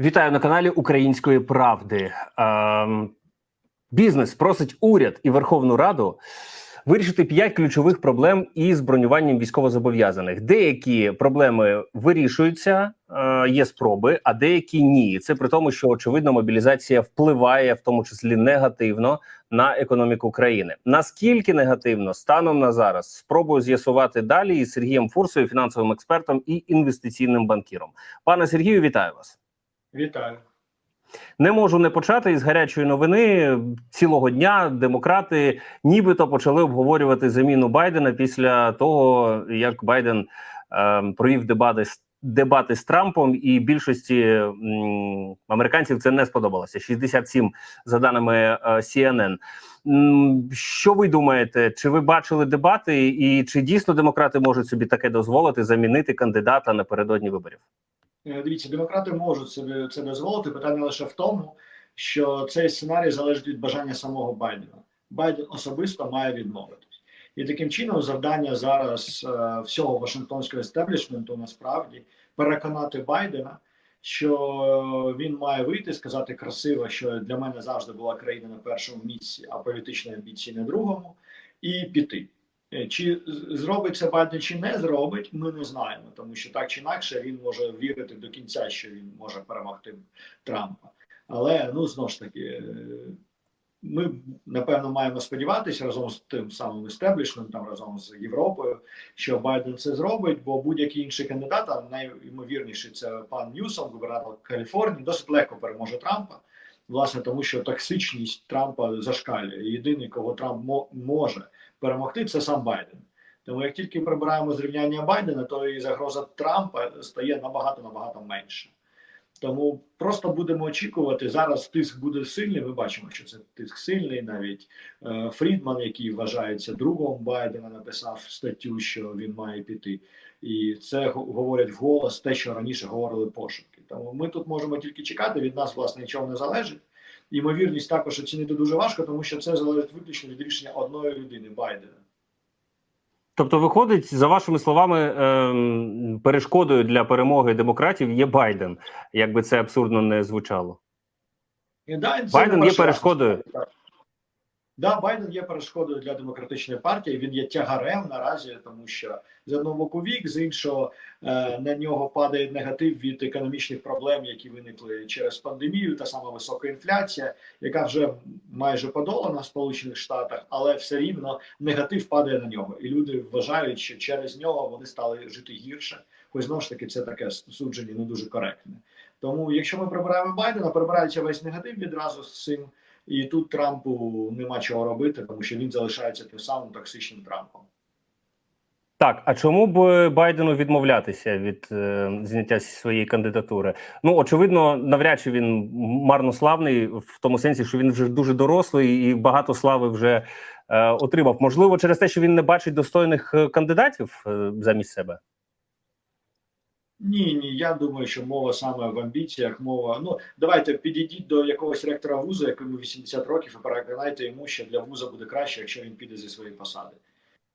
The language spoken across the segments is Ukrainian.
Вітаю на каналі Української правди. Ем, бізнес просить уряд і Верховну Раду вирішити п'ять ключових проблем із бронюванням військовозобов'язаних. Деякі проблеми вирішуються, е, є спроби, а деякі ні. Це при тому, що очевидно мобілізація впливає, в тому числі негативно, на економіку країни. Наскільки негативно станом на зараз спробую з'ясувати далі із Сергієм Фурсою, фінансовим експертом і інвестиційним банкіром. Пане Сергію, вітаю вас. Вітаю. Не можу не почати із гарячої новини цілого дня. Демократи нібито почали обговорювати заміну Байдена після того, як Байден е, провів дебати з дебати з Трампом, і більшості м, американців це не сподобалося. 67 за даними е, CNN. Що ви думаєте? Чи ви бачили дебати, і чи дійсно демократи можуть собі таке дозволити замінити кандидата напередодні виборів? Е, Дивіться, демократи можуть собі це дозволити. Питання лише в тому, що цей сценарій залежить від бажання самого Байдена. Байден особисто має відмовитись, і таким чином завдання зараз е, всього Вашингтонського естеблішменту насправді переконати Байдена, що він має вийти, сказати красиво, що для мене завжди була країна на першому місці, а політичні амбіції на другому, і піти. Е, Чи зробить це Байден, чи не зробить, ми не знаємо, тому що так чи інакше він може вірити до кінця, що він може перемогти Трампа. Але ну знову ж таки, е, ми напевно маємо сподіватися разом з тим самим істеблішментом, разом з Європою, що Байден це зробить, бо будь-який інший кандидат, а найімовірніший це пан Ньюсом, губернатор Каліфорнії, досить легко переможе Трампа. Власне, тому що токсичність Трампа зашкалює. Єдиний, кого Трамп може перемогти, це сам Байден. Тому як тільки прибираємо зрівняння Байдена, то і загроза Трампа стає набагато набагато менше. Тому просто будемо очікувати. Зараз тиск буде сильний. Ми бачимо, що це тиск сильний. Навіть е, Фрідман, який вважається другом Байдена, написав статтю, що він має піти, і це говорять вголос те, що раніше говорили пошуки. Тому ми тут можемо тільки чекати. Від нас власне нічого не залежить. Ймовірність також оцінити дуже важко, тому що це залежить виключно від рішення одної людини Байдена. Тобто, виходить, за вашими словами, ем, перешкодою для перемоги демократів є Байден, як би це абсурдно не звучало. І да, Байден є перешкодою. Так. Да, Байден є перешкодою для демократичної партії. Він є тягарем наразі, тому що з одного боку вік, з іншого е, на нього падає негатив від економічних проблем, які виникли через пандемію, та сама висока інфляція, яка вже майже подолана в Сполучених Штатах, але все рівно негатив падає на нього, і люди вважають, що через нього вони стали жити гірше. Хоч знову ж таки це таке судження не дуже коректне. Тому, якщо ми прибираємо Байдена, прибирається весь негатив відразу з цим. І тут Трампу нема чого робити, тому що він залишається тим самим токсичним Трампом. Так, а чому б Байдену відмовлятися від е, зняття своєї кандидатури? Ну очевидно, навряд чи він марнославний в тому сенсі, що він вже дуже дорослий і багато слави вже е, отримав. Можливо, через те, що він не бачить достойних е, кандидатів е, замість себе. Ні, ні, я думаю, що мова саме в амбіціях. Мова. Ну давайте підійдіть до якогось ректора вузу, якому 80 років, і переконайте йому, що для вуза буде краще, якщо він піде зі своєї посади,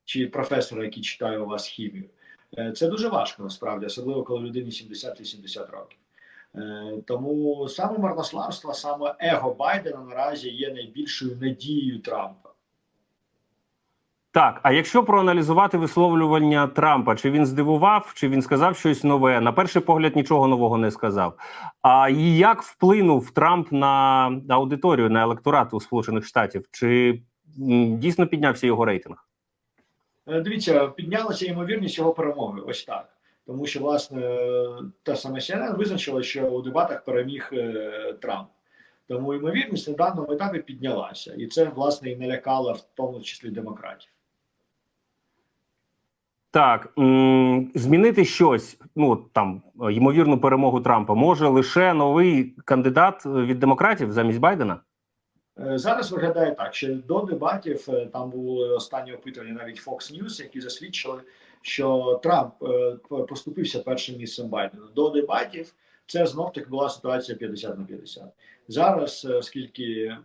чи професора, який читає у вас хімію. Е, Це дуже важко насправді, особливо коли людині 70-80 років. Е, Тому саме марнославство, саме его Байдена наразі є найбільшою надією Трампа. Так, а якщо проаналізувати висловлювання Трампа, чи він здивував, чи він сказав щось нове? На перший погляд нічого нового не сказав. А як вплинув Трамп на аудиторію, на електорат у Сполучених Штатів? Чи дійсно піднявся його рейтинг? Е, Дивіться, піднялася ймовірність його перемоги. Ось так. Тому що, власне, та саме CNN визначила, що у дебатах переміг е, Трамп. Тому ймовірність на даному етапі піднялася. І це, власне, і налякало в тому числі демократів. Так змінити щось, ну там е, ймовірну перемогу Трампа може лише новий кандидат від демократів замість Байдена. Е, Зараз виглядає так, що до дебатів е, там були останні опитування навіть Fox News, які засвідчили, що Трамп е, поступився першим місцем Байдена. До дебатів це знов таки була ситуація 50 на 50. Зараз, е, оскільки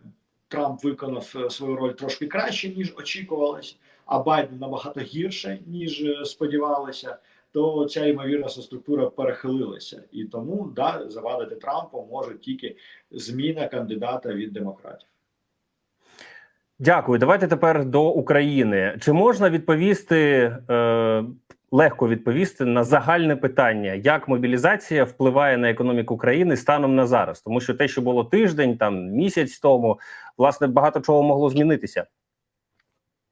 Трамп виконав е, свою роль трошки краще ніж очікувалось, а Байден набагато гірше ніж е, сподівалися, то ця ймовірностна структура перехилилася, і тому да завадити Трампу може тільки зміна кандидата від демократів. Дякую. Давайте тепер до України. Чи можна відповісти е, легко відповісти на загальне питання, як мобілізація впливає на економіку країни станом на зараз? Тому що те, що було тиждень, там місяць тому, власне, багато чого могло змінитися.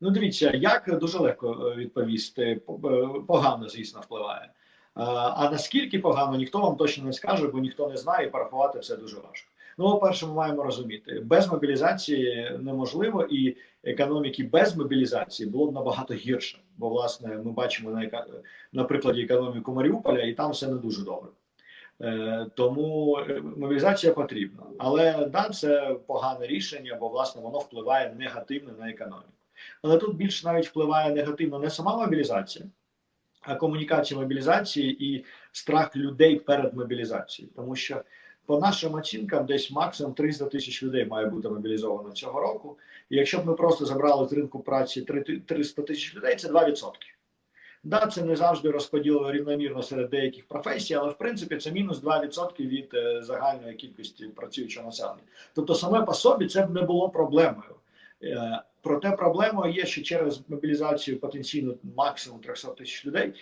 Ну, дивіться, як дуже легко е, відповісти. Е, Погано, звісно, впливає. А, А наскільки погано, ніхто вам точно не скаже, бо ніхто не знає, і порахувати це дуже важко. Ну, по-перше, ми маємо розуміти, без мобілізації неможливо, і економіки без мобілізації було б набагато гірше. Бо, власне, ми бачимо на, на прикладі економіку Маріуполя, і там все не дуже добре. Е, тому е, мобілізація потрібна. Але да, це погане рішення, бо власне воно впливає негативно на економіку. Але тут більше навіть впливає негативно не сама мобілізація, а комунікація мобілізації і страх людей перед мобілізацією. Тому що, по нашим оцінкам, десь максимум 300 тисяч людей має бути мобілізовано цього року. І якщо б ми просто забрали з ринку праці 300 тисяч людей, це 2%. Да, це не завжди розподілено рівномірно серед деяких професій, але в принципі це мінус 2% від е, загальної кількості працюючого населення. Тобто, саме по собі це б не було проблемою. Е, Проте проблемою є, що через мобілізацію потенційно максимум 300 тисяч людей,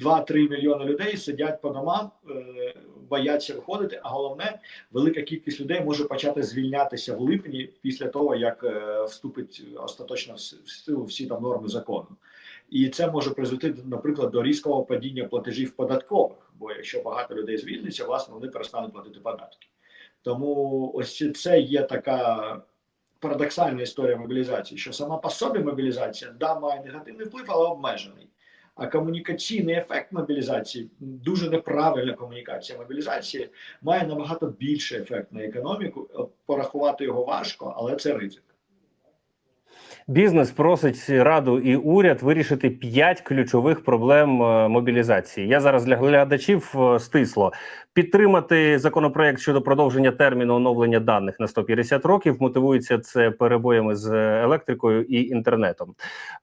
2-3 мільйони людей сидять по домам, е, бояться виходити. А головне, велика кількість людей може почати звільнятися в липні після того, як е, вступить остаточно в силу всі там норми закону. І це може призвести, наприклад, до різкого падіння платежів податкових. Бо якщо багато людей звільниться, власне вони перестануть платити податки. Тому ось це є така парадоксальна історія мобілізації, що сама по собі мобілізація да має негативний вплив, але обмежений. А комунікаційний ефект мобілізації дуже неправильна комунікація мобілізації має набагато більший ефект на економіку. Порахувати його важко, але це ризик. Бізнес просить раду і уряд вирішити п'ять ключових проблем е, мобілізації. Я зараз для глядачів е, стисло підтримати законопроект щодо продовження терміну оновлення даних на 150 років. Мотивується це перебоями з електрикою і інтернетом.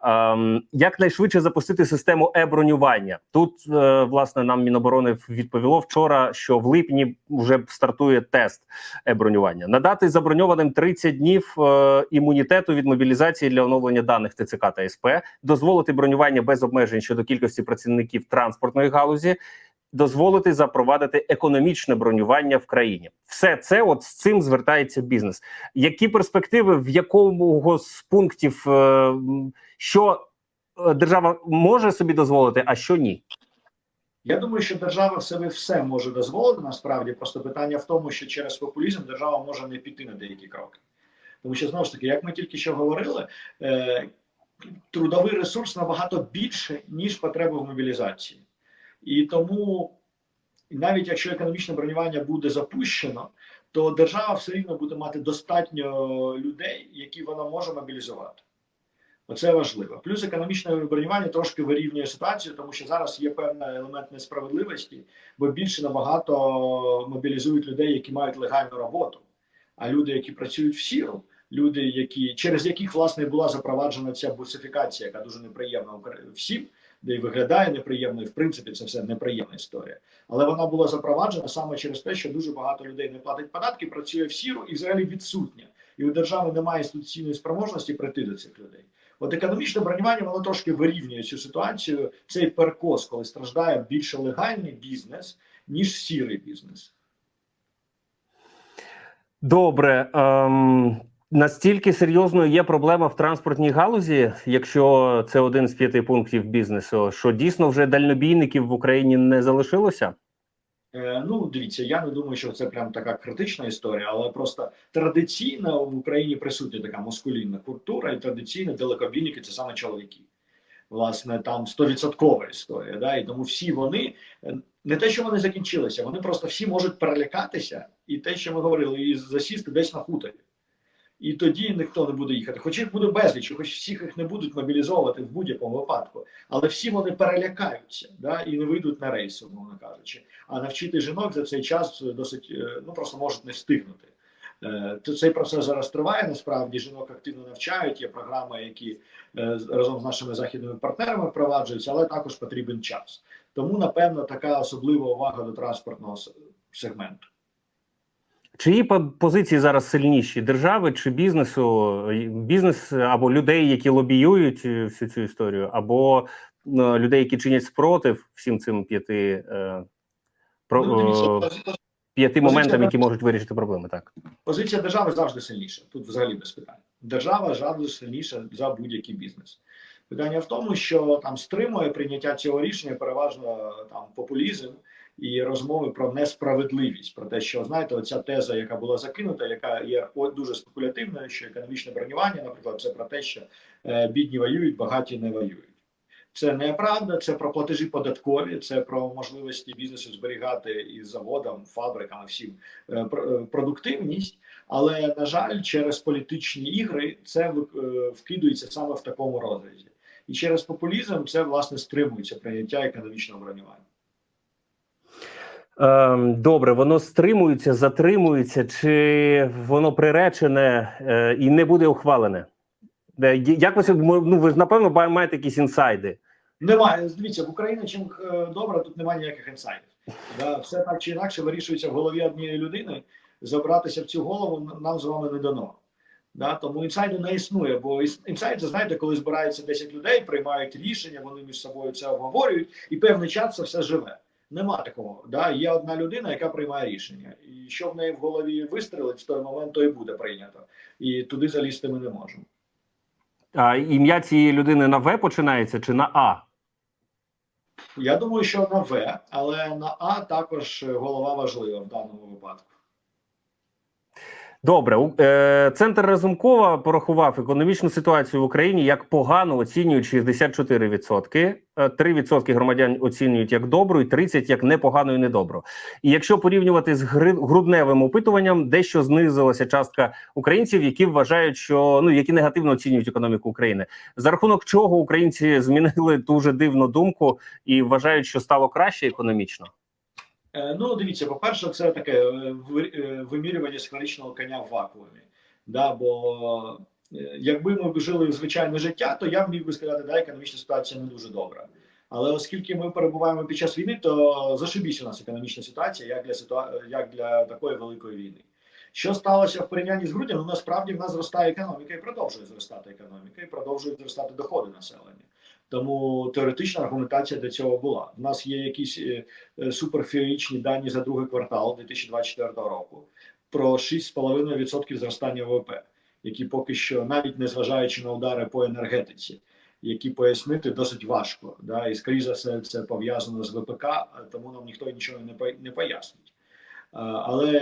Ем, якнайшвидше запустити систему е-бронювання. Тут е, власне нам Міноборони відповіло вчора, що в липні вже стартує тест е-бронювання. Надати заброньованим 30 днів е, імунітету від мобілізації для оновлення даних ТЦК та СП, дозволити бронювання без обмежень щодо кількості працівників транспортної галузі. Дозволити запровадити економічне бронювання в країні, все це от з цим звертається бізнес. Які перспективи, в якому з пунктів, е, що е, держава може собі дозволити, а що ні? Я думаю, що держава себе все може дозволити. Насправді просто питання в тому, що через популізм держава може не піти на деякі кроки. Тому що знову ж таки, як ми тільки що говорили, е, трудовий ресурс набагато більше, ніж потреба в мобілізації. І тому, навіть якщо економічне бронювання буде запущено, то держава все рівно буде мати достатньо людей, які вона може мобілізувати. Оце важливо. Плюс економічне бронювання трошки вирівнює ситуацію, тому що зараз є певний елемент несправедливості, бо більше набагато мобілізують людей, які мають легальну роботу. А люди, які працюють в сіру, люди, які через яких власне була запроваджена ця бусифікація, яка дуже неприємна всім, де й виглядає неприємно, і в принципі це все неприємна історія. Але вона була запроваджена саме через те, що дуже багато людей не платить податки, працює в сіру і взагалі відсутня. І у держави немає інституційної спроможності прийти до цих людей. От економічне бронювання воно трошки вирівнює цю ситуацію. Цей перекос, коли страждає більше легальний бізнес, ніж сірий бізнес. Добре. Ем, настільки серйозною є проблема в транспортній галузі, якщо це один з п'яти пунктів бізнесу, що дійсно вже дальнобійників в Україні не залишилося? Е, ну, дивіться, я не думаю, що це прям така критична історія, але просто традиційно в Україні присутня така маскулінна культура, і традиційно далекобійники це саме чоловіки. Власне, там стовідсоткова історія. Да? І тому всі вони е, не те, що вони закінчилися, вони просто всі можуть перелякатися, і те, що ми говорили, і засісти десь на хуторі. І тоді ніхто не буде їхати. Хоч їх буде безліч, хоч всіх їх не будуть мобілізовувати в будь-якому випадку, але всі вони перелякаються да, і не вийдуть на рейс, умовно кажучи. А навчити жінок за цей час досить е, ну просто можуть не встигнути. Е, То цей процес зараз триває. Насправді жінок активно навчають. Є програми, які е, разом з нашими західними партнерами впроваджуються, але також потрібен час. Тому, напевно, така особлива увага до транспортного сегменту. Чиї по- позиції зараз сильніші держави чи бізнесу? Бізнес або людей, які лобіюють е, всю цю історію, або е, людей, які чинять спротив всім цим п'яти е, про, Ну, е, п'яти моментам, які можуть вирішити проблеми. Так позиція держави завжди сильніша. Тут взагалі без питань. Держава завжди сильніша за будь-який бізнес. Питання в тому, що там стримує прийняття цього рішення переважно там популізм і розмови про несправедливість, про те, що знаєте, оця теза, яка була закинута, яка є дуже спекулятивною, що економічне бронювання, наприклад, це про те, що е, бідні воюють, багаті не воюють. Це неправда, це про платежі податкові, це про можливості бізнесу зберігати і заводам, фабрикам, всім е, е, продуктивність. Але на жаль, через політичні ігри це вкидується саме в такому розрізі, і через популізм це власне стримується прийняття економічного бронювання. Ем, Добре, воно стримується, затримується, чи воно приречене е, і не буде ухвалене? Як ви ну, ви ж напевно маєте якісь інсайди? Немає дивіться в Україні. Чим е, добре, тут немає ніяких інсайдів. Да, все так чи інакше вирішується в голові однієї людини. Забратися в цю голову нам з вами не дано. Да, тому інсайду не існує, бо інсайд знаєте, коли збирається 10 людей, приймають рішення, вони між собою це обговорюють, і певний час це все живе. Нема такого. Да? Є одна людина, яка приймає рішення, і що в неї в голові вистрелить в той момент, то і буде прийнято. І туди залізти ми не можемо. А ім'я цієї людини на В починається чи на А? Я думаю, що на В, але на А також голова важлива в даному випадку. Добре, е, центр Разумкова порахував економічну ситуацію в Україні як погану, оцінюють 64%. е, 3% громадян оцінюють як добру, і 30% як непогану і недобру. І якщо порівнювати з грудневим опитуванням, дещо знизилася частка українців, які вважають, що ну які негативно оцінюють економіку України. За рахунок чого українці змінили дуже дивну думку і вважають, що стало краще економічно. Е, Ну, дивіться, по-перше, це таке е, е, вимірювання сферичного коня в вакуумі. Да, бо якби ми жили звичайне життя, то я б міг би сказати, да, економічна ситуація не дуже добра. Але оскільки ми перебуваємо під час війни, то зашибісь у нас економічна ситуація, як для ситуа... як для такої великої війни. Що сталося в порівнянні з груднем? Ну насправді в нас зростає економіка і продовжує зростати економіка, і продовжують зростати доходи населення. Тому теоретична аргументація для цього була. У нас є якісь е, е, суперфеєричні дані за другий квартал 2024 року про 6,5% зростання ВВП, які поки що, навіть не зважаючи на удари по енергетиці, які пояснити досить важко. Да? І скоріше все це пов'язано з ВПК, а тому нам ніхто нічого не пояснить. А, Але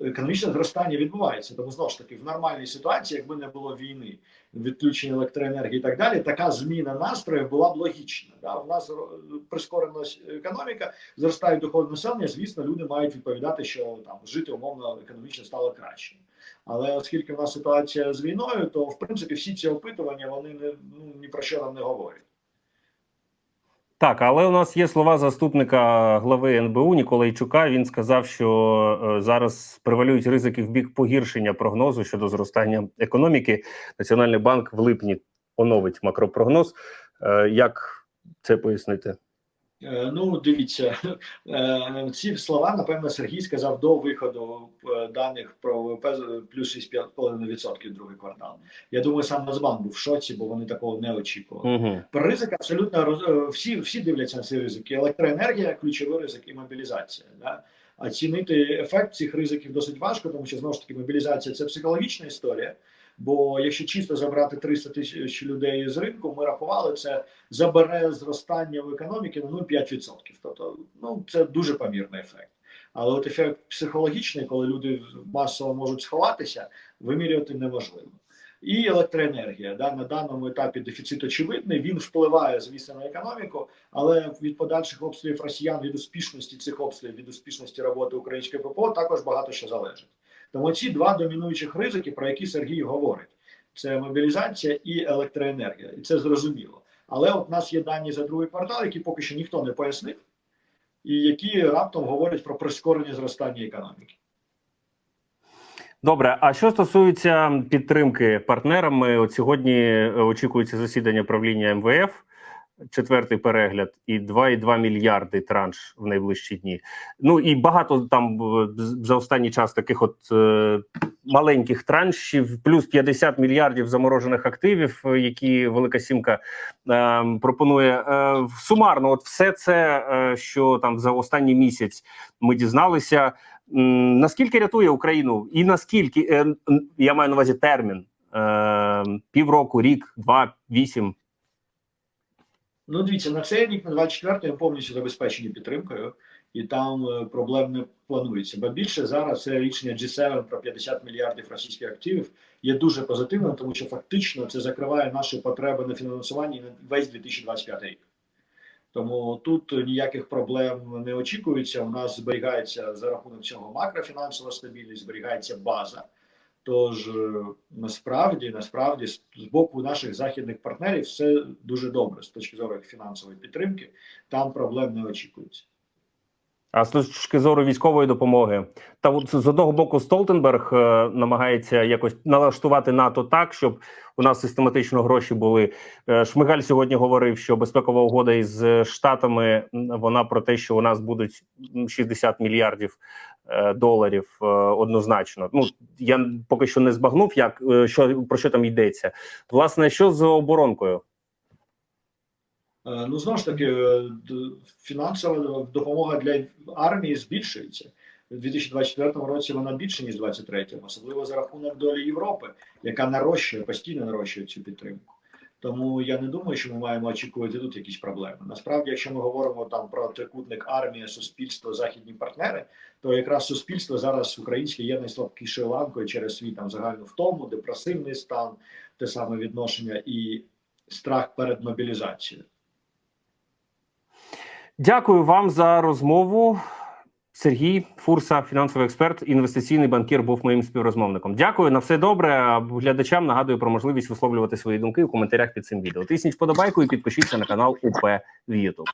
економічне зростання відбувається. Тому знову ж таки, в нормальній ситуації, якби не було війни, відключення електроенергії і так далі, така зміна настроїв була б логічна. Да? У нас прискорена економіка, зростають доходи населення. Звісно, люди мають відповідати, що там жити умовно економічно стало краще. Але оскільки в нас ситуація з війною, то в принципі всі ці опитування вони не ну ні про що нам не говорять. Так, але у нас є слова заступника глави НБУ Ніколайчука. Він сказав, що е, зараз превалюють ризики в бік погіршення прогнозу щодо зростання економіки. Національний банк в липні оновить макропрогноз. Е, як це пояснити? Е, Ну, дивіться, е, ці слова, напевно, Сергій сказав до виходу е, даних про ВВП плюс 6,5% другий квартал. Я думаю, сам Нацбанк був в шоці, бо вони такого не очікували. Угу. Про ризик абсолютно роз- всі, всі дивляться на ці ризики. Електроенергія, ключовий ризик і мобілізація. Да? Оцінити ефект цих ризиків досить важко, тому що знову ж таки мобілізація це психологічна історія. Бо якщо чисто забрати 300 тисяч людей з ринку, ми рахували це забере зростання в економіці на 0,5%. Тобто, ну це дуже помірний ефект. Але от ефект психологічний, коли люди масово можуть сховатися, вимірювати неможливо. І електроенергія да на даному етапі дефіцит очевидний. Він впливає, звісно, на економіку, але від подальших обстрілів росіян від успішності цих обстрілів, від успішності роботи української ППО також багато що залежить. Тому ці два домінуючих ризики, про які Сергій говорить, це мобілізація і електроенергія, і це зрозуміло. Але от у нас є дані за другий квартал, які поки що ніхто не пояснив, і які раптом говорять про прискорення зростання економіки. Добре, а що стосується підтримки партнерами, от сьогодні е, очікується засідання правління МВФ. Четвертий перегляд і 2,2 мільярди транш в найближчі дні. Ну і багато там е, за останній час таких от е, маленьких траншів, плюс 50 мільярдів заморожених активів, е, які Велика Сімка е, пропонує. Е, сумарно, от все це, е, що там за останній місяць ми дізналися. Наскільки рятує Україну, і наскільки е, я маю на увазі термін півроку, рік, два, вісім. Ну, дивіться, на цей рік, на 24-й, ми повністю забезпечені підтримкою, і там е, проблем не планується. Бо більше зараз це рішення G7 про 50 мільярдів російських активів є дуже позитивним, тому що фактично це закриває наші потреби на фінансуванні на весь 2025 рік. Тому тут ніяких проблем не очікується. У нас зберігається за рахунок цього макрофінансова стабільність, зберігається база. Тож е, насправді, насправді, з боку наших західних партнерів все дуже добре з точки зору фінансової підтримки. Там проблем не очікується. А з точки зору військової допомоги, та от з одного боку Столтенберг е, намагається якось налаштувати НАТО так, щоб у нас систематично гроші були. Е, Шмигаль сьогодні говорив, що безпекова угода із е, штатами вона про те, що у нас будуть м, 60 мільярдів доларів е, однозначно. Ну я поки що не збагнув, як е, що про що там йдеться. Власне, що з оборонкою? Е, Ну знову ж таки, е, фінансова допомога для армії збільшується. У 2024 році вона більше ніж у 2023, особливо за рахунок долі Європи, яка нарощує постійно нарощує цю підтримку. Тому я не думаю, що ми маємо очікувати тут якісь проблеми. Насправді, якщо ми говоримо там про трикутник армія, суспільство, західні партнери, то якраз суспільство зараз українське є найслабкішою ланкою через свій там загальну втому, депресивний стан, те саме відношення і страх перед мобілізацією. Дякую вам за розмову. Сергій Фурса, фінансовий експерт, інвестиційний банкір, був моїм співрозмовником. Дякую на все добре. Глядачам нагадую про можливість висловлювати свої думки у коментарях під цим відео. Тисніть вподобайку і підпишіться на канал УП в YouTube.